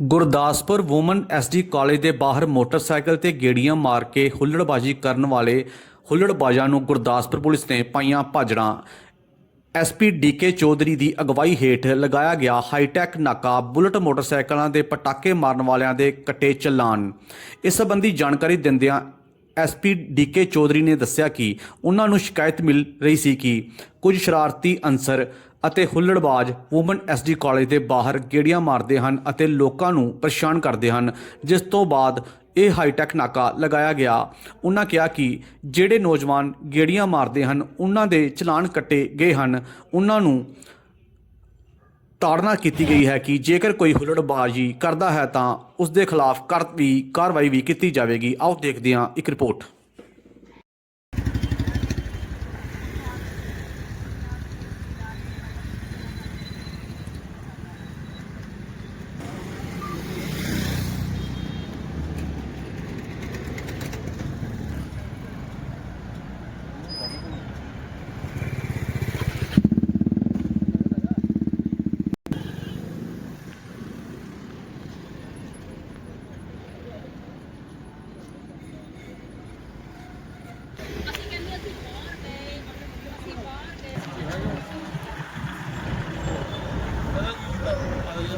Gurdaspur woman SD college ਦੇ ਬਾਹਰ motorcycle ਤੇ ਗੇੜੀਆਂ ਮਾਰ ਕੇ ਹੁੱਲੜਬਾਜ਼ੀ ਕਰਨ ਵਾਲੇ ਹੁੱਲੜਬਾਜ਼ਾਂ ਨੂੰ ਗੁਰਦਾਸਪੁਰ ਪੁਲਿਸ ਨੇ ਪਾਈਆਂ ਭਾਜੜਾਂ। ਐਸਪੀ ਡੀਕੇ ਚੌਧਰੀ ਦੀ ਅਗਵਾਈ ਹੇਠ ਲਗਾਇਆ ਗਿਆ ਹਾਈਟੈਕ ਨਾਕਾ ਬੁਲਟ ਮੋਟਰਸਾਈਕਲਾਂ ਦੇ ਪਟਾਕੇ ਮਾਰਨ ਵਾਲਿਆਂ ਦੇ ਕੱਟੇ ਚੱਲਾਨ। ਇਸ ਸੰਬੰਧੀ ਜਾਣਕਾਰੀ ਦਿੰਦਿਆਂ ਐਸਪੀ ਡੀਕੇ ਚੌਧਰੀ ਨੇ ਦੱਸਿਆ ਕਿ ਉਹਨਾਂ ਨੂੰ ਸ਼ਿਕਾਇਤ ਮਿਲ ਰਹੀ ਸੀ ਕਿ ਕੁਝ ਸ਼ਰਾਰਤੀ ਅਨਸਰ ਅਤੇ ਹੁੱਲੜਬਾਜ਼ ਵੂਮਨ ਐਸਡੀ ਕਾਲਜ ਦੇ ਬਾਹਰ ਗੇੜੀਆਂ ਮਾਰਦੇ ਹਨ ਅਤੇ ਲੋਕਾਂ ਨੂੰ ਪਰੇਸ਼ਾਨ ਕਰਦੇ ਹਨ। ਜਿਸ ਤੋਂ ਬਾਅਦ ਇਹ ਹਾਈਟੈਕ ਨਾਕਾ ਲਗਾਇਆ ਗਿਆ। ਉਹਨਾਂ ਕਿਹਾ ਕਿ ਜਿਹੜੇ ਨੌਜਵਾਨ ਗੇੜੀਆਂ ਮਾਰਦੇ ਹਨ ਉਹਨਾਂ ਦੇ ਚਲਾਨ ਕੱਟੇ ਗਏ ਹਨ। ਉਹਨਾਂ ਨੂੰ ਤਾੜਨਾ ਕੀਤੀ ਗਈ ਹੈ ਕਿ ਜੇਕਰ ਕੋਈ ਹੁੱਲੜਬਾਜ਼ੀ ਕਰਦਾ ਹੈ ਤਾਂ ਉਸ ਦੇ ਖਿਲਾਫ ਕਰ ਵੀ ਕਾਰਵਾਈ ਵੀ ਕੀਤੀ ਜਾਵੇਗੀ। ਆਓ ਦੇਖਦੇ ਹਾਂ ਇੱਕ ਰਿਪੋਰਟ।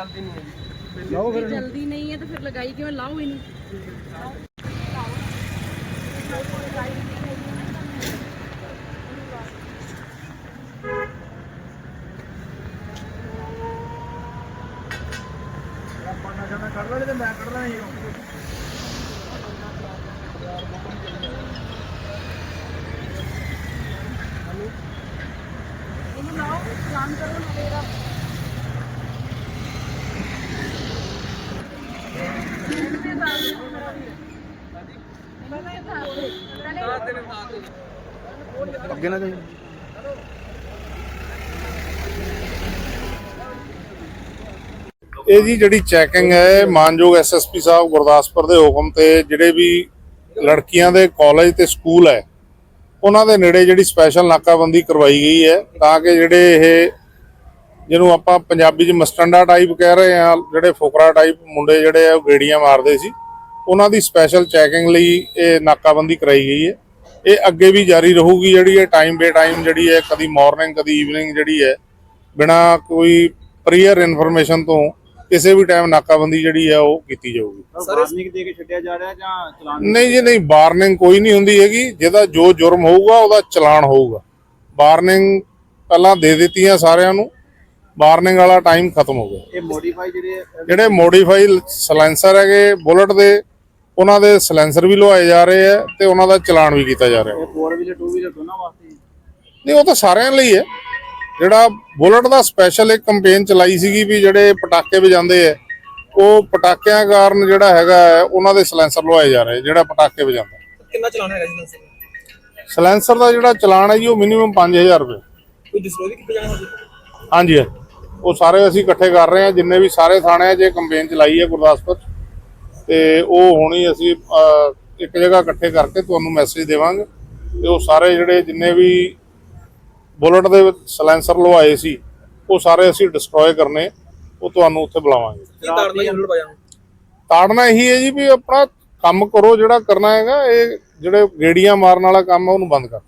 ਜਲਦੀ ਨਹੀਂ ਹੈ ਜੀ ਲਾਓ ਜੇ ਜਲਦੀ ਨਹੀਂ ਹੈ ਤਾਂ ਫਿਰ ਲਗਾਈ ਕਿਉਂ ਲਾਓ ਇਹਨੂੰ। ਆਪਾਂ ਨਾ ਕੱਢ ਲੈਣੇ ਤੇ ਮੈਂ ਕੱਢ ਲੈਣਾ ਹੀ ਇਹਨੂੰ ਲਾਓ ਚਲਾਨ ਕਰੋ ਨਾ ਮੇਰਾ। ਅੱਗੇ ਨਾ ਜਾਈ। ਇਹ ਜਿਹੜੀ ਚੈਕਿੰਗ ਹੈ ਮਾਨਯੋਗ ਐਸਐਸਪੀ ਸਾਹਿਬ ਗੁਰਦਾਸਪੁਰ ਦੇ ਹੁਕਮ ਤੇ ਜਿਹੜੇ ਵੀ ਲੜਕੀਆਂ ਦੇ ਕਾਲਜ ਤੇ ਸਕੂਲ ਹੈ, ਉਹਨਾਂ ਦੇ ਨੇੜੇ ਜਿਹੜੀ ਸਪੈਸ਼ਲ ਨਾਕਾਬੰਦੀ ਕਰਵਾਈ ਗਈ ਹੈ ਤਾਂ ਕਿ ਜਿਹੜੇ ਇਹ ਜਿਹਨੂੰ ਆਪਾਂ ਪੰਜਾਬੀ 'ਚ ਮਸਟੰਡਾ ਟਾਈਪ ਕਹਿ ਰਹੇ ਆ ਜਿਹੜੇ ਫੁਕਰਾ ਟਾਈਪ ਮੁੰਡੇ ਜਿਹੜੇ ਆ, ਉਹ ਗੇੜੀਆਂ ਮਾਰਦੇ ਸੀ। ਉਹਨਾਂ ਦੀ ਸਪੈਸ਼ਲ ਚੈਕਿੰਗ ਲਈ ਇਹ ਨਾਕਾਬੰਦੀ ਕਰਾਈ ਗਈ ਹੈ। ਇਹ ਅੱਗੇ ਵੀ ਜਾਰੀ ਰਹੂਗੀ ਜਿਹੜੀ ਹੈ ਟਾਈਮ ਬੇ ਟਾਈਮ ਜਿਹੜੀ ਹੈ ਕਦੀ ਮਾਰਨਿੰਗ ਕਦੀ ਈਵਨਿੰਗ ਜਿਹੜੀ ਹੈ ਬਿਨਾ ਕੋਈ ਪ੍ਰੀਅਰ ਇਨਫੋਰਮੇਸ਼ਨ ਤੋਂ ਕਿਸੇ ਵੀ ਟਾਈਮ ਨਾਕਾਬੰਦੀ ਜਿਹੜੀ ਹੈ ਉਹ ਕੀਤੀ ਜਾਊਗੀ। ਵਾਰਨਿੰਗ ਦੇ ਕੇ ਛੱਡਿਆ ਜਾ ਰਿਹਾ ਜਾਂ ਚਲਾਨ ਨਹੀਂ ਜੀ ਨਹੀਂ ਵਾਰਨਿੰਗ ਕੋਈ ਨਹੀਂ ਹੁੰਦੀ ਹੈਗੀ। ਜਿਹਦਾ ਜੋ ਜੁਰਮ ਹੋਊਗਾ ਉਹਦਾ ਚਲਾਨ ਹੋਊਗਾ। ਵਾਰਨਿੰਗ ਪਹਿਲਾਂ ਦੇ ਦਿੱਤੀਆਂ ਸਾਰਿਆਂ ਨੂੰ। ਵਾਰਨਿੰਗ ਵਾਲਾ ਟਾਈਮ ਖਤਮ ਹੋ ਗਿਆ। ਇਹ ਮੋਡੀਫਾਈ ਜਿਹੜੇ ਜਿਹੜੇ ਮੋਡੀਫਾਈ ਸਲੈਂਸਰ ਹੈਗੇ ਬੁਲਟ ਦੇ ਉਹਨਾਂ ਦੇ ਸਲੈਂਸਰ ਵੀ ਲਵਾਏ ਜਾ ਰਹੇ ਆ ਤੇ ਉਹਨਾਂ ਦਾ ਚਲਾਨ ਵੀ ਕੀਤਾ ਜਾ ਰਿਹਾ ਇਹ 4 ਵੀਲਰ 2 ਵੀਲਰ ਦੋਨਾਂ ਵਾਸਤੇ ਹੀ? ਨਹੀਂ ਉਹ ਤਾਂ ਸਾਰਿਆਂ ਲਈ ਹੈ। ਜਿਹੜਾ ਬੁਲਟ ਦਾ ਸਪੈਸ਼ਲ ਇੱਕ ਕੰਪੇਨ ਚਲਾਈ ਸੀਗੀ ਵੀ ਜਿਹੜੇ ਪਟਾਕੇ ਵਜਾਉਂਦੇ ਆ ਉਹ ਪਟਾਕਿਆਂ ਕਾਰਨ ਜਿਹੜਾ ਹੈਗਾ ਹੈ, ਉਹਨਾਂ ਦੇ ਸਲੈਂਸਰ ਲਵਾਏ ਜਾ ਰਹੇ ਜਿਹੜਾ ਪਟਾਕੇ ਵਜਾਉਂਦਾ ਕਿੰਨਾ ਚਲਾਣਾ ਹੈਗਾ ਜੀ ਸਲੈਂਸਰ ਦਾ ਜਿਹੜਾ ਚਲਾਨ ਹੈ ਜੀ ਉਹ ਮਿਨੀਮਮ 5000 ਰੁਪਏ। ਕੋਈ ਡਿਸਕਲੋਜ਼ ਕੀਤਾ ਜਾਣਾ ਹੋਵੇ ਹਾਂਜੀ। ਉਹ ਸਾਰੇ ਅਸੀਂ ਇਕੱਠੇ ਕਰ ਰਹੇ ਹਾਂ ਜਿੰਨੇ ਵੀ ਸਾਰੇ ਥਾਣਿਆਂ 'ਚ ਇਹ ਕੰਪੇਨ ਚਲਾਈ ਹੈ ਗੁਰਦਾਸਪੁਰ ਤੇ ਉਹ ਹੁਣੀ ਅਸੀਂ ਇੱਕ ਜਗ੍ਹਾ ਇਕੱਠੇ ਕਰਕੇ ਤੁਹਾਨੂੰ ਮੈਸੇਜ ਦੇਵਾਂਗੇ। ਤੇ ਉਹ ਸਾਰੇ ਜਿਹੜੇ ਜਿੰਨੇ ਵੀ ਬੁਲਟ ਦੇ ਸਲੈਂਸਰ ਲਵਾਏ ਸੀ ਉਹ ਸਾਰੇ ਅਸੀਂ ਡਿਸਟਰੋਏ ਕਰਨੇ ਉਹ ਤੁਹਾਨੂੰ ਉੱਥੇ ਬੁਲਾਵਾਂਗੇ। ਕੀ ਤਾੜਨਾ ਇਹੀ ਹੈ ਜੀ ਵੀ ਆਪਣਾ ਕੰਮ ਕਰੋ ਜਿਹੜਾ ਕਰਨਾ ਹੈਗਾ ਇਹ ਜਿਹੜੇ ਗੇੜੀਆਂ ਮਾਰਨ ਵਾਲਾ ਕੰਮ ਉਹਨੂੰ ਬੰਦ ਕਰ